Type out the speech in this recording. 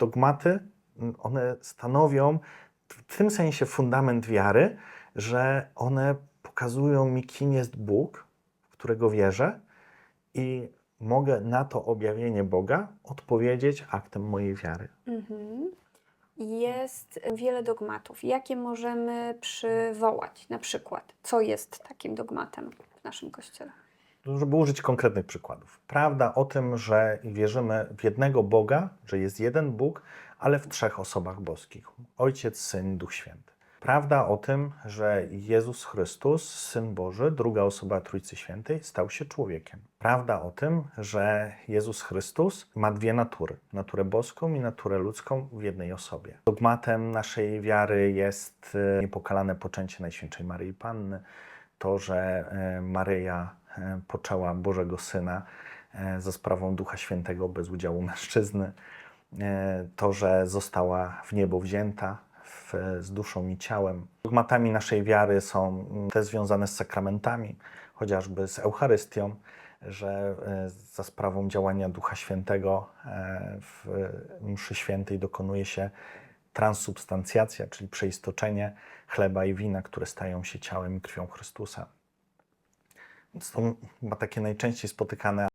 Dogmaty, one stanowią w tym sensie fundament wiary, że one pokazują mi, kim jest Bóg, w którego wierzę i mogę na to objawienie Boga odpowiedzieć aktem mojej wiary. Mhm. Jest wiele dogmatów. Jakie możemy przywołać? Na przykład, co jest takim dogmatem w naszym kościele? Żeby użyć konkretnych przykładów. Prawda o tym, że wierzymy w jednego Boga, że jest jeden Bóg, ale w trzech osobach boskich: Ojciec, Syn, Duch Święty. Prawda o tym, że Jezus Chrystus, Syn Boży, druga osoba Trójcy Świętej, stał się człowiekiem. Prawda o tym, że Jezus Chrystus ma dwie natury: naturę boską i naturę ludzką w jednej osobie. Dogmatem naszej wiary jest e, niepokalane poczęcie Najświętszej Maryi Panny, to, że e, Maryja poczęła Bożego Syna e, za sprawą Ducha Świętego bez udziału mężczyzny, e, to, że została w niebo wzięta w, z duszą i ciałem. Dogmatami naszej wiary są mm, te związane z sakramentami, chociażby z Eucharystią, że e, za sprawą działania Ducha Świętego e, w mszy świętej dokonuje się transsubstancjacja, czyli przeistoczenie chleba i wina, które stają się ciałem i krwią Chrystusa. To chyba takie najczęściej spotykane